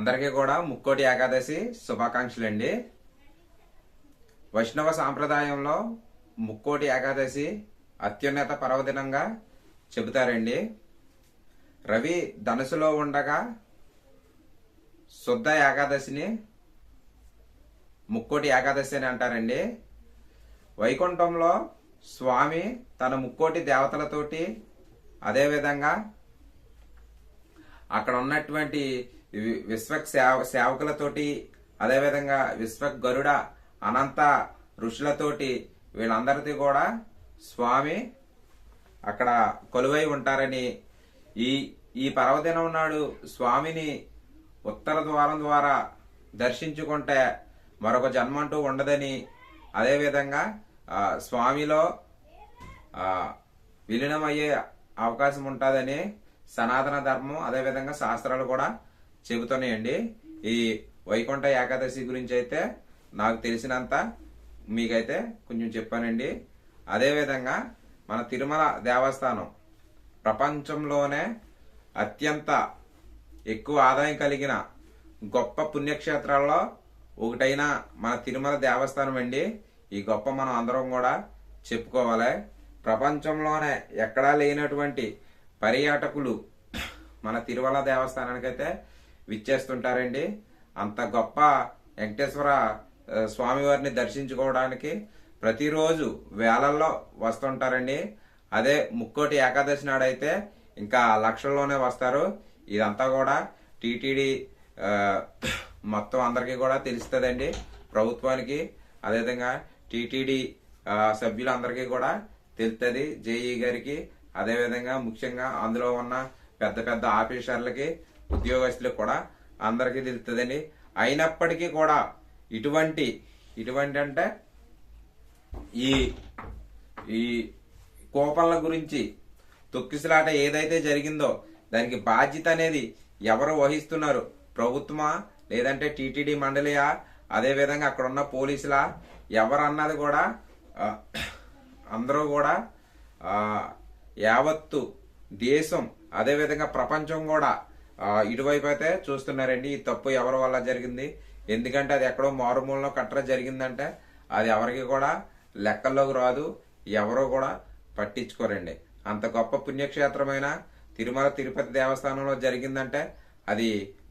అందరికీ కూడా ముక్కోటి ఏకాదశి శుభాకాంక్షలు అండి వైష్ణవ సాంప్రదాయంలో ముక్కోటి ఏకాదశి అత్యున్నత పర్వదినంగా చెబుతారండి. రవి ధనుసులో ఉండగా శుద్ధ ఏకాదశిని ముక్కోటి ఏకాదశి అని అంటారండి. వైకుంఠంలో స్వామి తన ముక్కోటి దేవతలతోటి అదేవిధంగా అక్కడ ఉన్నటువంటి విశ్వక్ సేవ సేవకులతోటి అదేవిధంగా విశ్వ గరుడ అనంత ఋషులతోటి వీళ్ళందరితో కూడా స్వామి అక్కడ కొలువై ఉంటారని ఈ ఈ పర్వదినం నాడు స్వామిని ఉత్తర ద్వారం ద్వారా దర్శించుకుంటే మరొక జన్మంటూ ఉండదని అదేవిధంగా స్వామిలో విలీనమయ్యే అవకాశం ఉంటుందని సనాతన ధర్మం అదేవిధంగా శాస్త్రాలు కూడా చెబుతున్నాయండి. ఈ వైకుంఠ ఏకాదశి గురించి అయితే నాకు తెలిసినంత మీకైతే కొంచెం చెప్పానండి. అదేవిధంగా మన తిరుమల దేవస్థానం ప్రపంచంలోనే అత్యంత ఎక్కువ ఆదాయం కలిగిన గొప్ప పుణ్యక్షేత్రాల్లో ఒకటైన మన తిరుమల దేవస్థానం అండి. ఈ గొప్ప మనం అందరం కూడా చెప్పుకోవాలి. ప్రపంచంలోనే ఎక్కడా లేనటువంటి పర్యాటకులు మన తిరుమల దేవస్థానానికైతే విచ్చేస్తుంటారండి. అంత గొప్ప వెంకటేశ్వర స్వామివారిని దర్శించుకోవడానికి ప్రతిరోజు వేలల్లో వస్తుంటారండి. అదే ముక్కోటి ఏకాదశి నాడైతే ఇంకా లక్షల్లోనే వస్తారు. ఇదంతా కూడా టీటీడీ మొత్తం అందరికీ కూడా తెలుస్తుందండి ప్రభుత్వానికి. అదేవిధంగా టీటీడీ సభ్యులందరికీ కూడా తెలుస్తుంది జేఈ గారికి. అదేవిధంగా ముఖ్యంగా అందులో ఉన్న పెద్ద పెద్ద ఆఫీసర్లకి ఉద్యోగస్తులకు కూడా అందరికీ తెలుస్తుందండి. అయినప్పటికీ కూడా ఇటువంటి ఇటువంటి అంటే ఈ ఈ కోపంల గురించి తొక్కిసలాట ఏదైతే జరిగిందో దానికి బాధ్యత అనేది ఎవరు వహిస్తున్నారు? ప్రభుత్వమా? లేదంటే టీటీడీ మండలియా? అదేవిధంగా అక్కడ ఉన్న పోలీసులా? ఎవరన్నది కూడా అందరూ కూడా యావత్తు దేశం అదేవిధంగా ప్రపంచం కూడా ఇటువైపు అయితే చూస్తున్నారండి ఈ తప్పు ఎవరి వల్ల జరిగింది? ఎందుకంటే అది ఎక్కడో మారుమూలలో కట్టర జరిగిందంటే అది ఎవరికి కూడా లెక్కల్లోకి రాదు ఎవరో కూడా పట్టించుకోరండి. అంత గొప్ప పుణ్యక్షేత్రమైన తిరుమల తిరుపతి దేవస్థానంలో జరిగిందంటే అది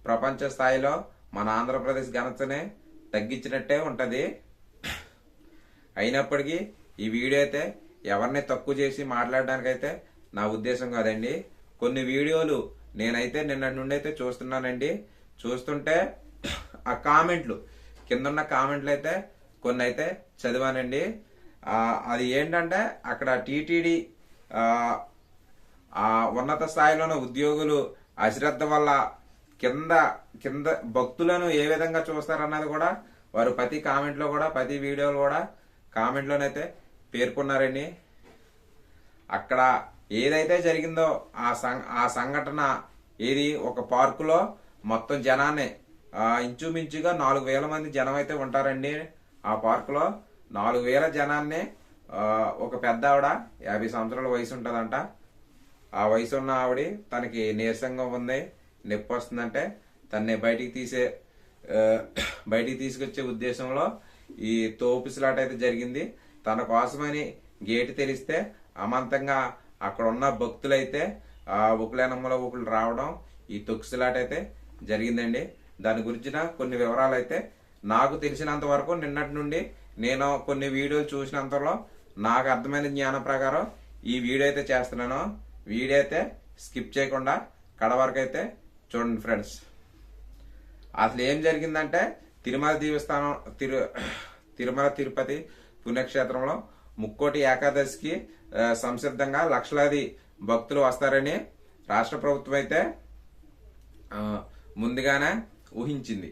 ప్రపంచ స్థాయిలో మన ఆంధ్రప్రదేశ్ ఘనతనే తగ్గించినట్టే ఉంటుంది. అయినప్పటికీ ఈ వీడియో అయితే ఎవరిని తక్కువ చేసి మాట్లాడడానికైతే నా ఉద్దేశం కాదండి. కొన్ని వీడియోలు నేనైతే నిన్నటి నుండి అయితే చూస్తున్నానండి. చూస్తుంటే ఆ కామెంట్లు కిందన్న కామెంట్లు అయితే కొన్ని అయితే చదివానండి. అది ఏంటంటే అక్కడ టీటీడీ ఆ ఉన్నత స్థాయిలో ఉద్యోగులు అశ్రద్ధ వల్ల కింద కింద భక్తులను ఏ విధంగా చూస్తారన్నది కూడా వారు ప్రతి కామెంట్లో కూడా ప్రతి వీడియోలో కూడా కామెంట్లోనైతే పేర్కొన్నారండి. అక్కడ ఏదైతే జరిగిందో ఆ సంఘ ఆ సంఘటన ఏది ఒక పార్కులో మొత్తం జనాన్ని ఆ, ఇంచుమించుగా నాలుగు వేల మంది జనం అయితే ఉంటారండి. ఆ పార్కులో నాలుగు వేల జనాన్ని ఒక పెద్ద ఆవిడ యాభై సంవత్సరాల వయసు ఉంటుందంట. ఆ వయసు ఉన్న ఆవిడ తనకి నీరసంగా ఉంది నొప్పి వస్తుందంటే తన్ని బయటికి తీసే బయటికి తీసుకొచ్చే ఉద్దేశంలో ఈ తోపిసలాట అయితే జరిగింది. తన కోసమని గేటు తెలిస్తే అమాంతంగా అక్కడ ఉన్న భక్తులైతే ఆ ఉకులేనమ్మలో ఒకళ్ళు రావడం ఈ తొక్కిసలాట అయితే జరిగిందండి. దాని గురించిన కొన్ని వివరాలు అయితే నాకు తెలిసినంత వరకు నిన్నటి నుండి నేను కొన్ని వీడియోలు చూసినంతలో నాకు అర్థమైన జ్ఞానం ప్రకారం ఈ వీడియో అయితే చేస్తున్నాను. వీడియో అయితే స్కిప్ చేయకుండా కడ వరకు అయితే చూడండి ఫ్రెండ్స్. అసలు ఏం జరిగిందంటే తిరుమల దేవస్థానం తిరు తిరుమల తిరుపతి పుణ్యక్షేత్రంలో ముక్కోటి ఏకాదశికి సంసిద్ధంగా లక్షలాది భక్తులు వస్తారని రాష్ట్ర ప్రభుత్వం అయితే ముందుగానే ఊహించింది.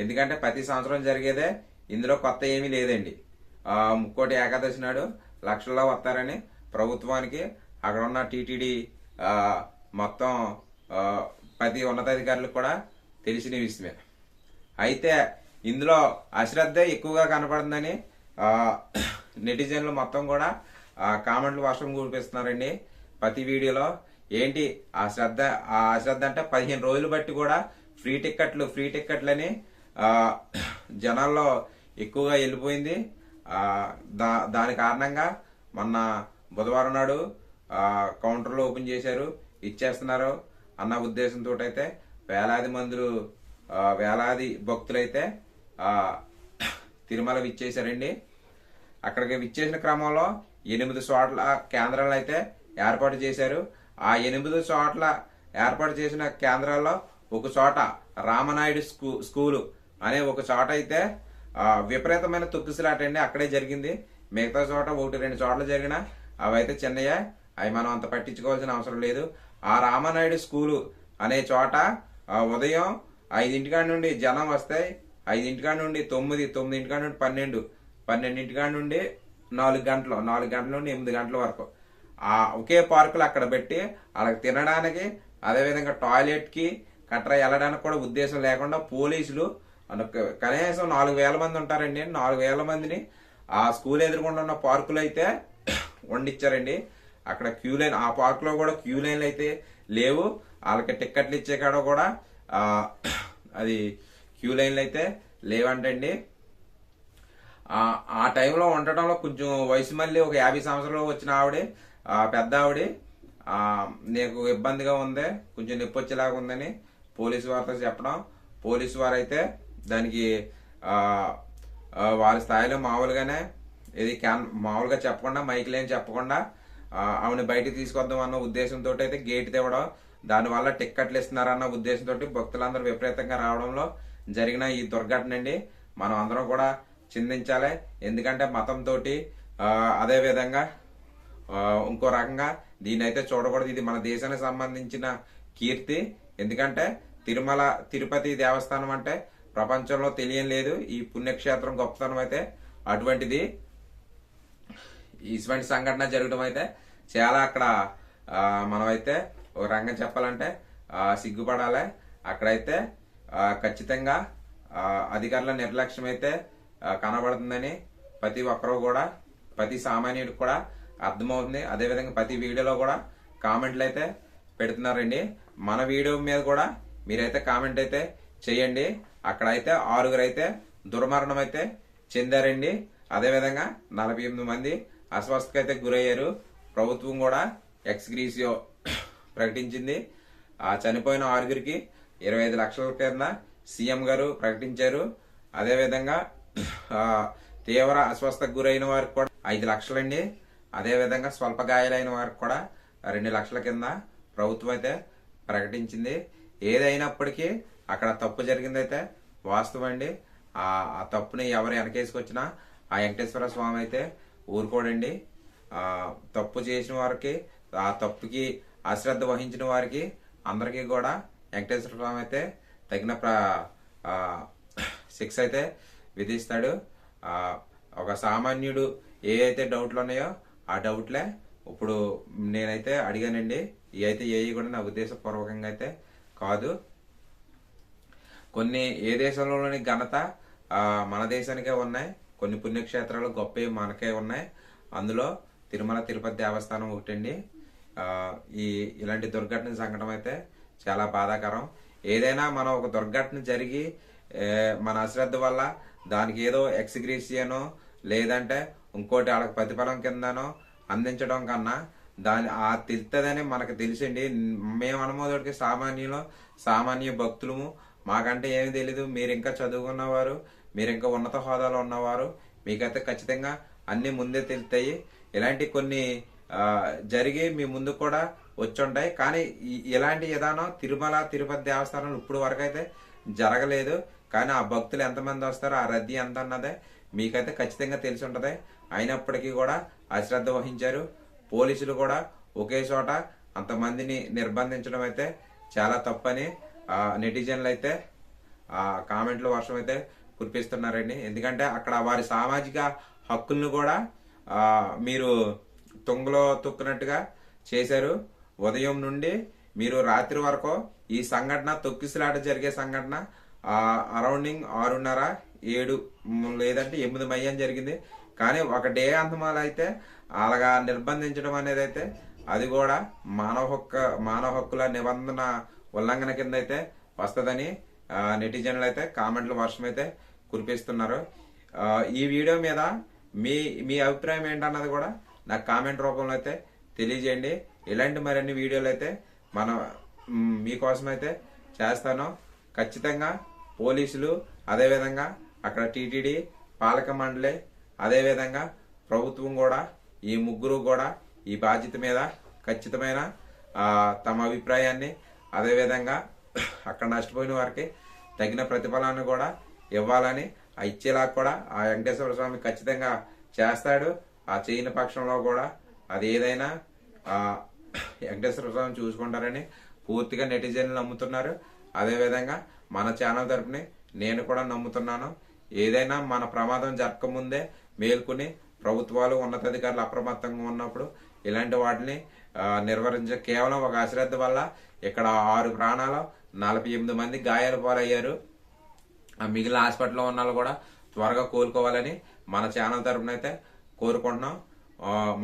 ఎందుకంటే ప్రతి సంవత్సరం జరిగేదే ఇందులో కొత్త ఏమీ లేదండి. ముక్కోటి ఏకాదశి నాడు లక్షల్లో వస్తారని ప్రభుత్వానికి అక్కడ ఉన్న టీటీడీ మొత్తం ప్రతి ఉన్నతాధికారులకు కూడా తెలిసిన విషయమే. అయితే ఇందులో అశ్రద్ధ ఎక్కువగా కనపడుతుందని నెటిజన్లు మొత్తం కూడా కామెంట్లు వర్షం కురిపిస్తున్నారండి ప్రతి వీడియోలో. ఏంటి? ఆ శ్రద్ధ ఆ అశ్రద్ధ అంటే పదిహేను రోజులు బట్టి కూడా ఫ్రీ టిక్కెట్లు ఫ్రీ టిక్కెట్లని జనాల్లో ఎక్కువగా వెళ్ళిపోయింది. దా దాని కారణంగా మొన్న బుధవారం నాడు కౌంటర్లు ఓపెన్ చేశారు. ఇచ్చేస్తున్నారు అన్న ఉద్దేశంతో అయితే వేలాది మందులు వేలాది భక్తులైతే ఆ, తిరుమల విచ్చేశారండి. అక్కడికి విచ్చేసిన క్రమంలో ఎనిమిది చోట్ల కేంద్రాలు అయితే ఏర్పాటు చేశారు. ఆ ఎనిమిది చోట్ల ఏర్పాటు చేసిన కేంద్రాల్లో ఒక చోట రామనాయుడు స్కూ స్కూలు అనే ఒక చోట అయితే విపరీతమైన తొక్కిసలాట అండి. అక్కడే జరిగింది. మిగతా చోట ఒకటి రెండు చోట్ల జరిగిన అవైతే చిన్నయ్య అవి మనం అంత పట్టించుకోవాల్సిన అవసరం లేదు. ఆ రామనాయుడు స్కూలు అనే చోట ఉదయం ఐదింటికాడ నుండి జనం వస్తాయి. ఐదింటికాడ నుండి తొమ్మిది తొమ్మిదింటికాడ నుండి పన్నెండు పన్నెండింటికాడ నుండి నాలుగు గంటలు నాలుగు గంటల నుండి ఎనిమిది గంటల వరకు. ఆ ఒకే పార్కులు అక్కడ పెట్టి వాళ్ళకి తినడానికి అదేవిధంగా టాయిలెట్కి కట్ర వెళ్ళడానికి కూడా ఉద్దేశం లేకుండా పోలీసులు కనీసం నాలుగు వేల మంది ఉంటారండి. నాలుగు వేల మందిని ఆ స్కూల్ ఎదురుకుండా ఉన్న పార్కులు అయితే వండిచ్చారండి. అక్కడ క్యూ లైన్ ఆ పార్కులో కూడా క్యూ లైన్లు అయితే లేవు. వాళ్ళకి టిక్కెట్లు ఇచ్చే కాడ కూడా అది క్యూ లైన్లు అయితే లేవంటండి. ఆ టైంలో ఉండటంలో కొంచెం వయసు మళ్ళీ ఒక యాభై సంవత్సరాలు వచ్చిన ఆవిడే పెద్ద ఆవిడే. నీకు ఇబ్బందిగా ఉంది కొంచెం నొప్పి వచ్చేలాగా ఉందని పోలీసు వారితో చెప్పడం. పోలీసు వారు అయితే దానికి వారి స్థాయిలో మామూలుగానే ఇది క్యాన్ మామూలుగా చెప్పకుండా మైక్ లేని చెప్పకుండా ఆవిడ బయటికి తీసుకొద్దాం అన్న ఉద్దేశంతో అయితే గేట్ తెవడం. దానివల్ల టిక్కెట్లు ఇస్తున్నారన్న ఉద్దేశంతో భక్తులందరూ విపరీతంగా రావడంలో జరిగిన ఈ దుర్ఘటన అండి. మనం అందరం కూడా చిందించాలి. ఎందుకంటే మతంతో అదే విధంగా ఇంకో రకంగా దీని అయితే చూడకూడదు. ఇది మన దేశానికి సంబంధించిన కీర్తి. ఎందుకంటే తిరుమల తిరుపతి దేవస్థానం అంటే ప్రపంచంలో తెలియని లేదు. ఈ పుణ్యక్షేత్రం గొప్పతనం అయితే అటువంటిది. ఇటువంటి సంఘటన జరగడం అయితే చాలా అక్కడ మనమైతే ఒక రంగం చెప్పాలంటే సిగ్గుపడాలి. అక్కడైతే ఖచ్చితంగా అధికారుల నిర్లక్ష్యం అయితే కనబడుతుందని ప్రతి ఒక్కరూ కూడా ప్రతి సామాన్యుడికి కూడా అర్థమవుతుంది. అదేవిధంగా ప్రతి వీడియోలో కూడా కామెంట్లు అయితే పెడుతున్నారండి. మన వీడియో మీద కూడా మీరైతే కామెంట్ అయితే చేయండి. అక్కడైతే ఆరుగురు అయితే దుర్మరణం అయితే చెందారండి. అదేవిధంగా నలభై ఎనిమిది మంది అస్వస్థకు అయితే గురయ్యారు. ప్రభుత్వం కూడా ఎక్స్గ్రీసియో ప్రకటించింది. ఆ చనిపోయిన ఆరుగురికి ఇరవై ఐదు లక్షల కింద సీఎం గారు ప్రకటించారు. అదేవిధంగా తీవ్ర అస్వస్థకు గురైన వారికి కూడా ఐదు లక్షలండి. అదేవిధంగా స్వల్ప గాయాలైన వారికి కూడా రెండు లక్షల కింద ప్రభుత్వం అయితే ప్రకటించింది. ఏదైనప్పటికీ అక్కడ తప్పు జరిగిందైతే వాస్తవం అండి. ఆ తప్పుని ఎవరు వెనకేసుకొచ్చినా ఆ వెంకటేశ్వర స్వామి అయితే ఊరుకోడండి. ఆ తప్పు చేసిన వారికి ఆ తప్పుకి అశ్రద్ధ వహించిన వారికి అందరికీ కూడా వెంకటేశ్వర స్వామి అయితే తగిన ప్ర శిక్ష అయితే విధిస్తాడు. ఒక సామాన్యుడు ఏ అయితే డౌట్లు ఉన్నాయో ఆ డౌట్లే ఇప్పుడు నేనైతే అడిగానండి. ఇవి అయితే ఏ కూడా నా ఉద్దేశపూర్వకంగా అయితే కాదు. కొన్ని ఏ దేశంలోని ఘనత మన దేశానికే ఉన్నాయి. కొన్ని పుణ్యక్షేత్రాలు గొప్పవి మనకే ఉన్నాయి. అందులో తిరుమల తిరుపతి దేవస్థానం ఒకటండి. ఈ ఇలాంటి దుర్ఘటన సంఘటన అయితే చాలా బాధాకరం. ఏదైనా మనం ఒక దుర్ఘటన జరిగి మన అశ్రద్ధ వల్ల దానికి ఏదో ఎక్స్గ్రీషియనో లేదంటే ఇంకోటి వాళ్ళకి ప్రతిఫలం కిందనో అందించడం కన్నా దాని ఆ తెలుస్తుందని మనకు తెలిసింది. మేము అనుమోదుడికి సామాన్యులు సామాన్య భక్తులము. మాకంటే ఏమి తెలీదు. మీరు ఇంకా చదువుకున్నవారు మీరు ఇంకా ఉన్నత హోదాలో ఉన్నవారు మీకైతే ఖచ్చితంగా అన్ని ముందే తెలుస్తాయి. ఇలాంటి కొన్ని జరిగి మీ ముందు కూడా వచ్చుంటాయి. కానీ ఇలాంటి విధానం తిరుమల తిరుపతి దేవస్థానంలో ఇప్పుడు వరకు అయితే జరగలేదు. కానీ ఆ భక్తులు ఎంతమంది వస్తారో ఆ రద్దీ ఎంత అన్నదే మీకైతే ఖచ్చితంగా తెలిసి ఉంటుంది. అయినప్పటికీ కూడా అశ్రద్ధ వహించారు. పోలీసులు కూడా ఒకే చోట అంతమందిని నిర్బంధించడం అయితే చాలా తప్పని నెటిజన్లు అయితే ఆ కామెంట్లు వర్షం అయితే కురిపిస్తున్నారండి. ఎందుకంటే అక్కడ వారి సామాజిక హక్కులను కూడా మీరు తుంగలో తొక్కినట్టుగా చేశారు. ఉదయం నుండి మీరు రాత్రి వరకు ఈ సంఘటన తొక్కిసలాట జరిగే సంఘటన అరౌండింగ్ ఆరున్నర ఏడు లేదంటే ఎనిమిది మయ్యం జరిగింది. కానీ ఒక డే అంతమాల అయితే అలాగా నిర్బంధించడం అనేది అయితే అది కూడా మానవ హక్కు మానవ హక్కుల నిబంధన ఉల్లంఘన కింద అయితే వస్తుందని నెటిజన్లు అయితే కామెంట్లు వర్షం అయితే కురిపిస్తున్నారు. ఈ వీడియో మీద మీ మీ అభిప్రాయం ఏంటన్నది కూడా నాకు కామెంట్ రూపంలో అయితే తెలియజేయండి. ఇలాంటి మరిన్ని వీడియోలు అయితే మన మీకోసం అయితే చేస్తాను. ఖచ్చితంగా పోలీసులు అదేవిధంగా అక్కడ టీటీడీ పాలక మండలి అదేవిధంగా ప్రభుత్వం కూడా ఈ ముగ్గురు కూడా ఈ బాధ్యత మీద ఖచ్చితమైన ఆ, తమ అభిప్రాయాన్ని అదేవిధంగా అక్కడ నష్టపోయిన వారికి తగిన ప్రతిఫలాన్ని కూడా ఇవ్వాలని ఆ ఇచ్చేలా కూడా ఆ వెంకటేశ్వర స్వామి ఖచ్చితంగా చేస్తాడు. ఆ చేయని పక్షంలో కూడా అది ఏదైనా ఆ వెంకటేశ్వర స్వామి చూసుకుంటారని పూర్తిగా నెటిజన్లు నమ్ముతున్నారు. అదేవిధంగా మన ఛానల్ తరపునే నేను కూడా నమ్ముతున్నాను. ఏదైనా మన ప్రమాదం జరగకముందే మేల్కొని ప్రభుత్వాలు ఉన్నతాధికారులు అప్రమత్తంగా ఉన్నప్పుడు ఇలాంటి వాటిని నిర్వహించే కేవలం ఒక అశ్రద్ధ వల్ల ఇక్కడ ఆరు ప్రాణాలు నలభై ఎనిమిది మంది గాయాల పాలయ్యారు. ఆ మిగిలిన హాస్పిటల్లో ఉన్న వాళ్ళు కూడా త్వరగా కోలుకోవాలని మన ఛానల్ తరపున అయితే కోరుకుంటున్నాం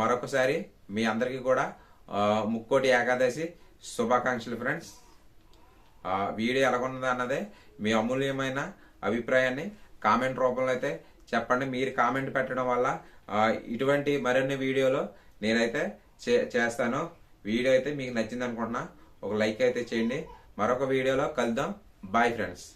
మరొకసారి మీ అందరికీ కూడా ముక్కోటి ఏకాదశి శుభాకాంక్షలు ఫ్రెండ్స్. వీడియో ఎలాగున్నది అన్నదే మీ అమూల్యమైన అభిప్రాయాన్ని కామెంట్ రూపంలో అయితే చెప్పండి. మీరు కామెంట్ పెట్టడం వల్ల ఇటువంటి మరిన్ని వీడియోలు నేనైతే చే- చేస్తాను. వీడియో అయితే మీకు నచ్చింది అనుకుంటున్నా ఒక లైక్ అయితే చేయండి. మరొక వీడియోలో కలుద్దాం. Bye friends